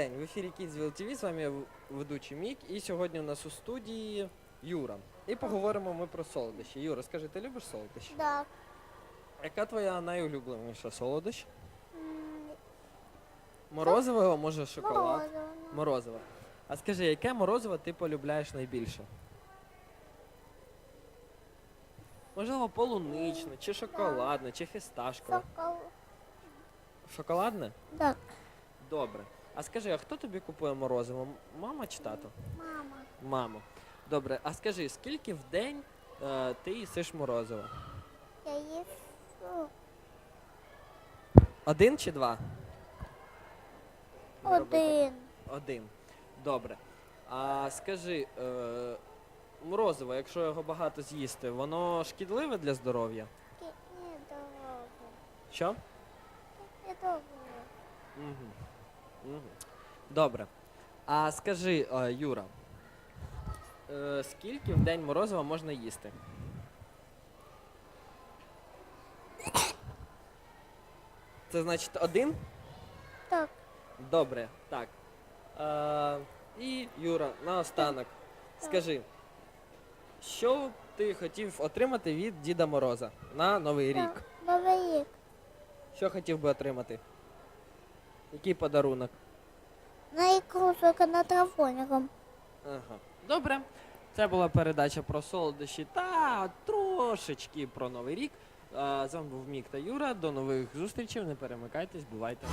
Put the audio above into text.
ефірі Kidsville TV, з вами в- ведучий Мік. І сьогодні у нас у студії Юра. І поговоримо ми про солодощі. Юра, скажи, ти любиш солодощі? Так. Яка твоя найулюбленіша солодощ? Морозиво, а може шоколад? Морозиво. Морозиво. А скажи, яке морозиво ти полюбляєш найбільше? Можливо, полуничне, чи шоколадне, чи фісташкове. Сокол. Шоколадне? Так. Добре. А скажи, а хто тобі купує морозиво? Мама чи тато? Мама. Мама. Добре, а скажи, скільки в день е, ти їсиш морозиво? Я їсу Один чи два? Не роби так. один. Один. Добре. А скажи, е, морозиво, якщо його багато з'їсти, воно шкідливе для здоров'я? Ні, дорого. Що? Не дорого. Угу. Добре. А скажи, е, Юра, е, скільки в день морозива можна їсти? Це значить один? Так. Добре, так. Е, і Юра, наостанок, скажи, що ти хотів отримати від Діда Мороза на Новий рік? Новий рік. Що хотів би отримати? Який подарунок? На ікру тільки над. Ага. Добре. Це була передача про солодощі та трошечки про Новий рік. А, З вами був Мік та Юра. До нових зустрічей. Не перемикайтесь, бувайте.